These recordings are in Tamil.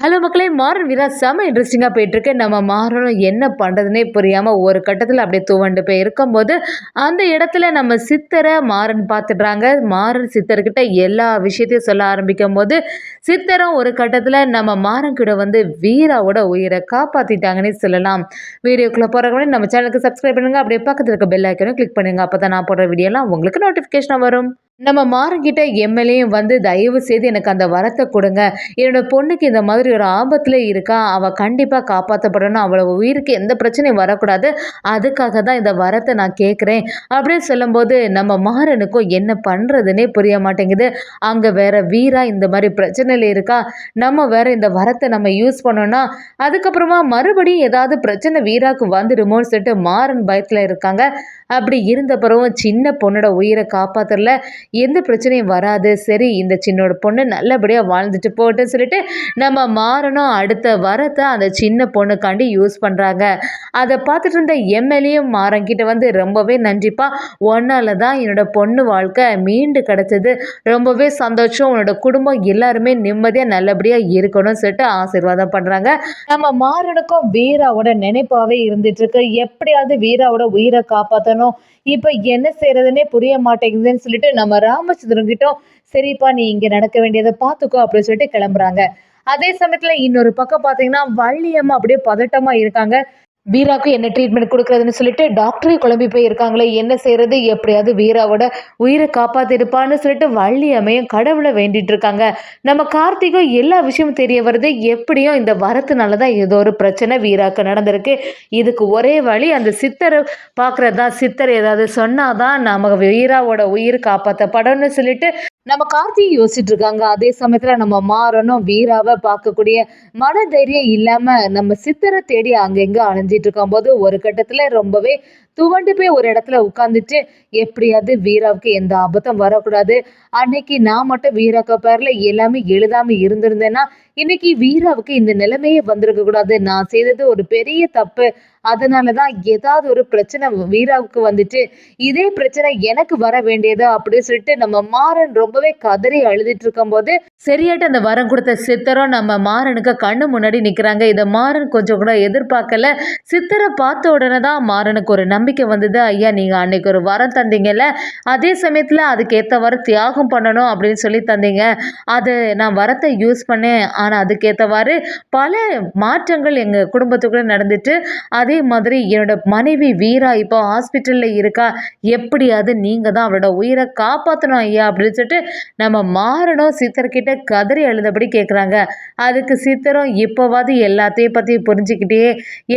ஹலோ மக்களே மாறன் வீரா செம்ம இன்ட்ரெஸ்டிங்காக போயிட்டுருக்கு. நம்ம மாறணும் என்ன பண்ணுறதுனே புரியாமல் ஒரு கட்டத்தில் அப்படியே துவண்டு போய் இருக்கும்போது அந்த இடத்துல நம்ம சித்தரை மாறன் பார்த்துடுறாங்க. மாறன் சித்தர்கிட்ட எல்லா விஷயத்தையும் சொல்ல ஆரம்பிக்கும் போது சித்தரும் ஒரு கட்டத்தில் நம்ம மாறன் கூட வந்து வீராவோட உயிரை காப்பாற்றிட்டாங்கன்னே சொல்லலாம். வீடியோக்குள்ளே போகிறவங்க நம்ம சேனலுக்கு சப்ஸ்கிரைப் பண்ணுங்கள் அப்படியே பக்கத்தில் இருக்க பெல் ஐக்கனும் கிளிக் பண்ணுங்கள் அப்போ தான் நான் போடுற வீடியோலாம் உங்களுக்கு நோட்டிஃபிகேஷன் வரும். நம்ம மாறங்கிட்ட எம்எல்ஏயும் வந்து தயவு செய்து எனக்கு அந்த வரத்தை கொடுங்க. என்னோட பொண்ணுக்கு இந்த மாதிரி ஒரு ஆபத்தில் இருக்கா அவள் கண்டிப்பாக காப்பாற்றப்படணும் அவளை உயிருக்கு எந்த பிரச்சனையும் வரக்கூடாது. அதுக்காக தான் இந்த வரத்தை நான் கேட்குறேன் அப்படின்னு சொல்லும்போது நம்ம மாறனுக்கும் என்ன பண்ணுறதுனே புரிய மாட்டேங்குது. அங்கே வேற வீரா இந்த மாதிரி பிரச்சனையில் இருக்கா? நம்ம வேற இந்த வரத்தை நம்ம யூஸ் பண்ணோன்னா அதுக்கப்புறமா மறுபடியும் ஏதாவது பிரச்சனை வீராக்கு வந்துடுமோன்னு சொல்லிட்டு மாறன் பயத்தில் இருக்காங்க. அப்படி இருந்த பிறகும் சின்ன பொண்ணோட உயிரை காப்பாற்றுறல எந்த பிரச்சனையும் வராது. சரி இந்த சின்னோட பொண்ணு நல்லபடியாக வாழ்ந்துட்டு போட்டு சொல்லிட்டு நம்ம மாறணும். அடுத்த வரத்தை அந்த சின்ன பொண்ணுக்காண்டி யூஸ் பண்ணுறாங்க அதை பார்த்துட்டு இருந்த எம்எல்ஏயும் மாறங்கிட்ட வந்து ரொம்பவே நன்றிப்பா. ஒன்னால தான் என்னோட பொண்ணு வாழ்க்கை மீண்டு கிடச்சது. ரொம்பவே சந்தோஷம். உன்னோட குடும்பம் எல்லாருமே நிம்மதியாக நல்லபடியாக இருக்கணும்னு சொல்லிட்டு ஆசீர்வாதம் பண்ணுறாங்க நம்ம மாறனுக்கும் வீராவோட நினைப்பாகவே இருந்துட்டு இருக்கு. எப்படியாவது வீராவோட உயிரை காப்பாற்றணும் இப்போ என்ன செய்யறதுன்னே புரிய மாட்டேங்குதுன்னு சொல்லிட்டு நம்ம ராமச்சந்திரன் கிட்ட சரிப்பா நீ இங்க நடக்க வேண்டியதை பார்த்துக்கோ அப்படின்னு சொல்லிட்டு கிளம்புறாங்க. அதே சமயத்துல இன்னொரு பக்கம் பார்த்தீங்கன்னா வள்ளியம்மா அப்படியே பதட்டமா இருக்காங்க. வீராவுக்கு என்ன ட்ரீட்மெண்ட் கொடுக்குறதுன்னு சொல்லிட்டு டாக்டரே குழம்பி போயிருக்காங்களே என்ன செய்யறது எப்படியாவது வீராவோட உயிரை காப்பாத்திருப்பான்னு சொல்லிட்டு வள்ளி அமையும் கடவுளை வேண்டிட்டு இருக்காங்க. நம்ம கார்த்திகோ எல்லா விஷயமும் தெரிய வருது. எப்படியும் இந்த வரத்துனால தான் ஏதோ ஒரு பிரச்சனை வீராக்கு நடந்திருக்கு. இதுக்கு ஒரே வழி அந்த சித்தரை பார்க்குறது தான் சித்தர் ஏதாவது சொன்னாதான் நம்ம வீராவோட உயிர் காப்பாற்றப்படணும்னு சொல்லிட்டு நம்ம கார்த்தியை யோசிச்சுட்டு இருக்காங்க. அதே சமயத்துல நம்ம மாறணும் வீராவை பார்க்கக்கூடிய மன தைரியம் இல்லாம நம்ம சித்தரை தேடி அங்கெங்கே அலைஞ்சிட்டு இருக்கும் போது ஒரு கட்டத்துல ரொம்பவே துவண்டு போய் ஒரு இடத்துல உட்காந்துட்டு எப்படியாவது வீராவுக்கு எந்த ஆபத்தும் வரக்கூடாது. அன்னைக்கு நான் மட்டும் வீராக்க பேர்ல எல்லாமே எழுதாம இருந்திருந்தேன்னா இன்னைக்கு வீராவுக்கு இந்த நிலைமையே வந்திருக்க கூடாது. நான் செய்தது ஒரு பெரிய தப்பு. அதனாலதான் ஏதாவது ஒரு பிரச்சனை வீராவுக்கு வந்துட்டு இதே பிரச்சனை எனக்கு வர வேண்டியது அப்படின்னு சொல்லிட்டு நம்ம மாறன் ரொம்பவே கதறி அழுதுட்டு இருக்கும் போது சரியாட்டு அந்த வரம் கொடுத்த சித்தரும் நம்ம மாறனுக்கு கண்ணு முன்னாடி நிற்கிறாங்க இதை மாறன் கொஞ்சம் கூட எதிர்பார்க்கல. சித்தரை பார்த்த உடனே தான் மாறனுக்கு ஒரு நம்பிக்கை வந்தது. ஐயா நீங்கள் அன்னைக்கு ஒரு வரம் தந்தீங்கல்ல. அதே சமயத்தில் அதுக்கேற்றவாறு தியாகம் பண்ணணும் அப்படின்னு சொல்லி தந்தீங்க. அது நான் வரத்தை யூஸ் பண்ணேன். ஆனால் அதுக்கேற்றவாறு பல மாற்றங்கள் எங்கள் குடும்பத்துக்குள்ளே நடந்துட்டு அதே மாதிரி என்னோட மனைவி வீரா இப்போ ஹாஸ்பிட்டலில் இருக்கா. எப்படியாவது நீங்கள் தான் அவளோட உயிரை காப்பாற்றணும் ஐயா அப்படின்னு சொல்லிட்டு நம்ம மாறணும் சித்தர்கிட்ட கதறி எழுதபடி கேட்குறாங்க அதுக்கு சித்தரும் இப்போவாது எல்லாத்தையும் பற்றி புரிஞ்சுக்கிட்டே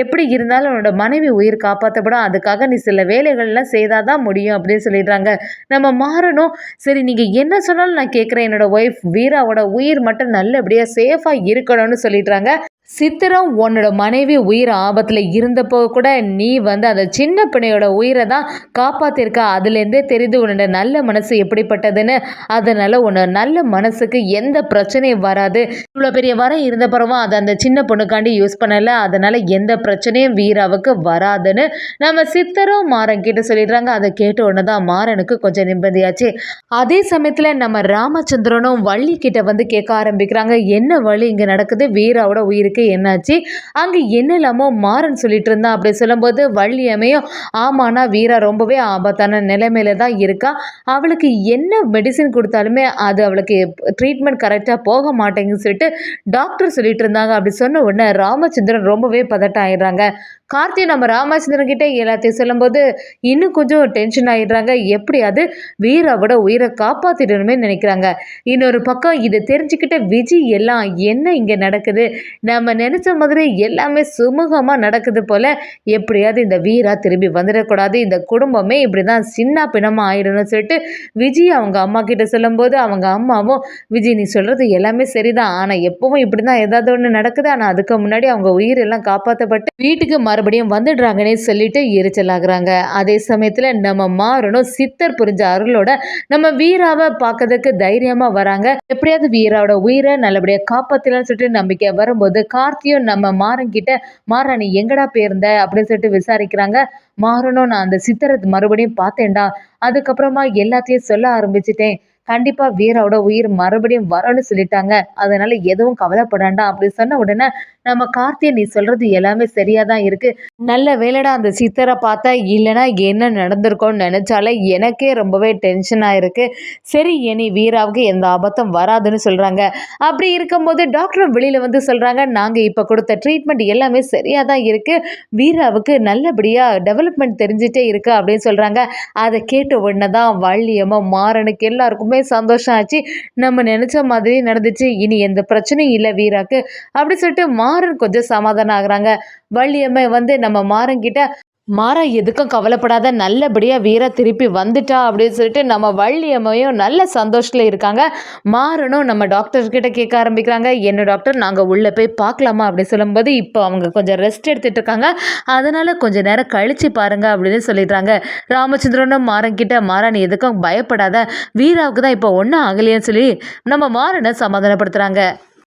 எப்படி இருந்தாலும் உன்னோட மனைவி உயிர் காப்பாற்றப்படும் அதுக்காக நீ சில வேலைகள்லாம் செய்தால் தான் முடியும் அப்படின்னு சொல்லிடுறாங்க. நம்ம மாறணும். சரி நீங்கள் என்ன சொன்னாலும் நான் கேட்குறேன் என்னோட ஒய்ஃப் வீராவோட உயிர் மட்டும் நல்லபடியாக சேஃபாக இருக்கணும்னு சொல்லிடுறாங்க. சித்திரம் உன்னோட மனைவி உயிர் ஆபத்தில் இருந்தப்போ கூட நீ வந்து அந்த சின்ன பிணையோட உயிரை தான் காப்பாற்றிருக்க அதுலேருந்தே தெரிந்து உன்னோட நல்ல மனசு எப்படிப்பட்டதுன்னு அதனால் உன்னோட நல்ல மனசுக்கு எந்த பிரச்சனையும் வராது. இவ்வளோ பெரிய வரம் இருந்த பிறவும் அதை அந்த சின்ன பொண்ணுக்காண்டி யூஸ் பண்ணலை. அதனால் எந்த பிரச்சனையும் வீராவுக்கு வராதுன்னு நம்ம சித்தரும் மாறன் கிட்ட சொல்லிடுறாங்க. அதை கேட்ட உடனே தான் மாறனுக்கு கொஞ்சம் நிம்மதியாச்சு. அதே சமயத்தில் நம்ம ராமச்சந்திரனும் வள்ளி கிட்ட வந்து கேட்க ஆரம்பிக்கிறாங்க. என்ன வழி இங்கே நடக்குது? வீராவோட உயிருக்கு என்னாச்சு? அங்கே என்னெல்லாமோ மாறன் சொல்லிட்டு இருந்தான். அப்படி சொல்லும்போது வள்ளியம்மையும் ஆமானா வீரா ரொம்பவே ஆபத்தான நிலைமையில தான் இருக்கா. அவளுக்கு என்ன மெடிசின் கொடுத்தாலுமே அது அவளுக்கு ட்ரீட்மெண்ட் கரெக்டாக போக மாட்டேங்குன்னு சொல்லிட்டு டாக்டர் சொல்லிட்டு இருந்தாங்க. அப்படி சொன்ன உடனே ராமச்சந்திரன் ரொம்பவே பதட்டம் ஆயிடுறாங்க. கார்த்தி நம்ம ராமச்சந்திரன் கிட்டே எல்லாத்தையும் சொல்லும்போது இன்னும் கொஞ்சம் டென்ஷன் ஆகிடுறாங்க எப்படியாவது வீராவோட உயிரை காப்பாற்றிடணுமே நினைக்கிறாங்க. இன்னொரு பக்கம் இதை தெரிஞ்சுக்கிட்ட விஜய் எல்லாம் என்ன இங்கே நடக்குது? நம்ம நினச்ச மாதிரி எல்லாமே சுமூகமாக நடக்குது போல். எப்படியாவது இந்த வீரா திரும்பி வந்துடக்கூடாது. இந்த குடும்பமே இப்படி தான் சின்ன பிணமாக ஆயிடணும்னு சொல்லிட்டு விஜய் அவங்க அம்மா கிட்ட சொல்லும்போது அவங்க அம்மாவும் விஜய் நீ சொல்கிறது எல்லாமே சரிதான். ஆனால் எப்பவும் இப்படி தான் ஏதாவது ஒன்று நடக்குது. ஆனால் அதுக்கு முன்னாடி அவங்க உயிரெல்லாம் காப்பாற்றப்பட்டு வீட்டுக்கு மறு மறுபடியும் வந்துடுறாங்கன்னே சொல்லிட்டு எரிச்சலாகிறாங்க அதே சமயத்தில் நம்ம மாறணும் சித்தர் புரிஞ்ச அருளோட நம்ம வீராவை பார்க்கறதுக்கு தைரியமாக வராங்க. எப்படியாவது வீராவோட உயிரை நல்லபடியாக காப்பாற்றலாம்னு சொல்லிட்டு நம்பிக்கை வரும்போது கார்த்தியும் நம்ம மாறங்கிட்ட மாறாணி எங்கடா போயிருந்த? அப்படின்னு சொல்லிட்டு விசாரிக்கிறாங்க. மாறணும் நான் அந்த சித்தரை மறுபடியும் பார்த்தேன்டா. அதுக்கப்புறமா எல்லாத்தையும் சொல்ல ஆரம்பிச்சிட்டேன். கண்டிப்பாக வீராவோட உயிர் மறுபடியும் வரும்னு சொல்லிட்டாங்க. அதனால எதுவும் கவலைப்படாண்டா. அப்படி சொன்ன உடனே நம்ம கார்த்தியை நீ சொல்றது எல்லாமே சரியா தான் இருக்கு. நல்ல வேலைடா அந்த சித்தரை பார்த்தா இல்லைன்னா என்ன நடந்திருக்கோன்னு நினைச்சாலே எனக்கே ரொம்பவே டென்ஷன் ஆயிருக்கு சரி இனி வீராவுக்கு எந்த ஆபத்தும் வராதுன்னு சொல்றாங்க. அப்படி இருக்கும்போது டாக்டர் வெளியில வந்து சொல்றாங்க நாங்க இப்ப கொடுத்த ட்ரீட்மெண்ட் எல்லாமே சரியா தான் இருக்கு. வீராவுக்கு நல்லபடியா டெவலப்மெண்ட் தெரிஞ்சிட்டே இருக்கு அப்படின்னு சொல்றாங்க. அதை கேட்ட உடனே தான் வள்ளியம்மா மாறனுக்கு எல்லாருக்குமே சந்தோஷம் ஆச்சு. நம்ம நினைச்ச மாதிரி நடந்துச்சு. இனி எந்த பிரச்சனையும் இல்லை வீராக்கு அப்படி சொல்லிட்டு மா மாறன் கொஞ்சம் சமாதானம் ஆகுறாங்க வள்ளியம்மை வந்து நம்ம மாறன் கிட்ட மாறா எதுக்கும் கவலைப்படாத நல்லபடியாக வீரா திருப்பி வந்துட்டா அப்படின்னு சொல்லிட்டு நம்ம வள்ளியம்மையும் நல்ல சந்தோஷத்தில் இருக்காங்க. மாறனும் நம்ம டாக்டர் கிட்ட கேட்க ஆரம்பிக்கிறாங்க. என்ன டாக்டர் நாங்கள் உள்ளே போய் பார்க்கலாமா? அப்படின்னு சொல்லும்போது இப்போ அவங்க கொஞ்சம் ரெஸ்ட் எடுத்துட்டு இருக்காங்க. அதனால கொஞ்சம் நேரம் கழிச்சு பாருங்க அப்படின்னு சொல்லிடுறாங்க. ராமச்சந்திரனும் மாறன்கிட்ட மாறன் எதுக்கும் பயப்படாத. வீராவுக்கு தான் இப்போ ஒன்றும் ஆகலையேன்னு சொல்லி நம்ம மாறனை சமாதானப்படுத்துகிறாங்க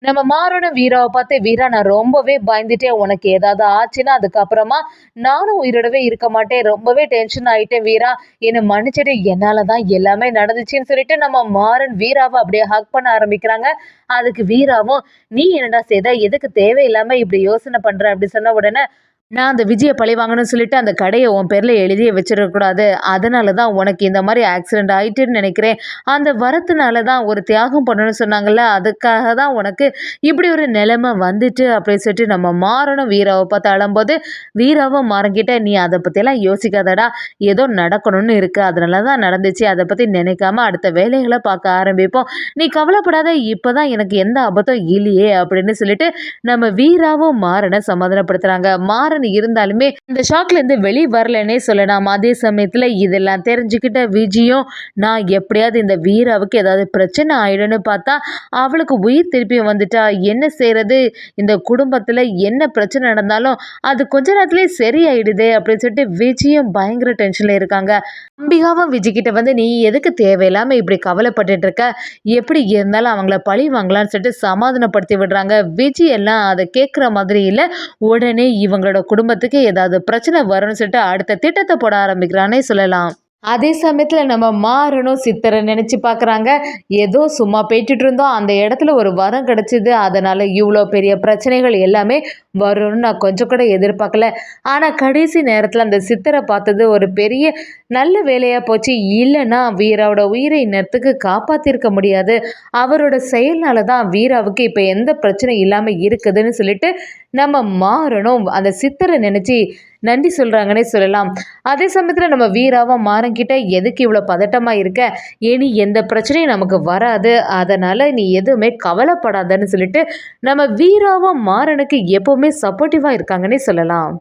நம்ம மாறணும் வீராவை பார்த்து வீரா நான் ரொம்பவே பயந்துட்டேன். உனக்கு ஏதாவது ஆச்சுன்னா அதுக்கப்புறமா நானும் உயிரோடவே இருக்க மாட்டேன். ரொம்பவே டென்ஷன் ஆயிட்டேன் வீரா. என்னை மன்னிச்சிட்டு என்னால் தான் எல்லாமே நடந்துச்சுன்னு சொல்லிட்டு நம்ம மாறன் வீராவை அப்படியே ஹக் பண்ண ஆரம்பிக்கிறாங்க. அதுக்கு வீராவும் நீ என்னடா செய்த? எதுக்கு தேவையில்லாம இப்படி யோசனை பண்ற? அப்படி சொன்ன உடனே நான் அந்த விஜயை பழி வாங்கணும்னு சொல்லிட்டு அந்த கடையை உன் பேரில் எழுதியே வச்சிடக்கூடாது அதனால தான் உனக்கு இந்த மாதிரி ஆக்சிடெண்ட் ஆயிட்டுன்னு நினைக்கிறேன். அந்த வரத்துனால தான் ஒரு தியாகம் பண்ணணும்னு சொன்னாங்கல்ல அதுக்காக தான் உனக்கு இப்படி ஒரு நிலைமை வந்துட்டு அப்படின்னு சொல்லிட்டு நம்ம மாறணும். வீராவை பார்த்து அழும்போது வீராவும் மாறங்கிட்ட நீ அதை பற்றியெல்லாம் யோசிக்காதடா. ஏதோ நடக்கணும்னு இருக்குது அதனால தான் நடந்துச்சு. அதை பற்றி நினைக்காம அடுத்த வேலைகளை பார்க்க ஆரம்பிப்போம். நீ கவலைப்படாத. இப்போ தான் எனக்கு எந்த ஆபத்தும் இல்லையே அப்படின்னு சொல்லிட்டு நம்ம வீராவும் மாறனை சமாதானப்படுத்துகிறாங்க மாறன் இருந்தாலுமே இந்த ஷாக்ல இருந்து வெளியே வரலன்னே சொல்லலாம். அதே சமயத்துல இதெல்லாம் தெரிஞ்சுக்கிட்ட விஜயும் நான் எப்படியாவது இந்த வீராவுக்கு ஏதாவது பிரச்சனை ஆயிடும்னு பார்த்தா அவளுக்கு உயிர் திருப்பி வந்துட்டா. என்ன செய்யறது இந்த குடும்பத்துல என்ன பிரச்சனை நடந்தாலும் அது கொஞ்ச நேரத்துலேயே சரியாயிடுதே அப்படின்னு சொல்லிட்டு விஜயும் பயங்கர டென்ஷன்ல இருக்காங்க. அம்பிகாவும் விஜய்கிட்ட வந்து நீ எதுக்கு தேவையில்லாம இப்படி கவலைப்பட்டுட்டு இருக்க? எப்படி இருந்தாலும் அவங்கள பழி வாங்கலாம்னு சொல்லிட்டு சமாதானப்படுத்தி விடுறாங்க. விஜய் எல்லாம் அதை கேட்குற மாதிரி இல்லை. உடனே இவங்களோட குடும்பத்துக்கு ஏதாவது பிரச்சனை வரும்னு சொல்லிட்டு அடுத்த திட்டத்தை போட ஆரம்பிக்கிறானே சொல்லலாம். அதே சமயத்தில் நம்ம மாறணும் சித்தரை நினச்சி பார்க்குறாங்க ஏதோ சும்மா பேசிட்டு இருந்தோம். அந்த இடத்துல ஒரு வரம் கிடச்சிது. அதனால் இவ்வளோ பெரிய பிரச்சனைகள் எல்லாமே வரும்னு நான் கொஞ்சம் கூட எதிர்பார்க்கல. ஆனால் கடைசி நேரத்தில் அந்த சித்தரை பார்த்தது ஒரு பெரிய நல்ல வேலையாக போச்சு. இல்லைன்னா வீராவோட உயிரை இந்நேரத்துக்கு காப்பாற்றிருக்க முடியாது. அவரோட செயல்னால தான் வீராவுக்கு இப்போ எந்த பிரச்சனையும் இல்லாமல் இருக்குதுன்னு சொல்லிட்டு நம்ம மாறணும். அந்த சித்தரை நினச்சி நன்றி சொல்கிறாங்கன்னே சொல்லலாம். அதே சமயத்தில் நம்ம வீராவும் மாறங்கிட்ட எதுக்கு இவ்வளோ பதட்டமாக இருக்க? இனி எந்த பிரச்சனையும் நமக்கு வராது. அதனால் நீ எதுவுமே கவலைப்படாதன்னு சொல்லிட்டு நம்ம வீராவாக மாறனுக்கு எப்போவுமே சப்போர்ட்டிவாக இருக்காங்கன்னே சொல்லலாம்.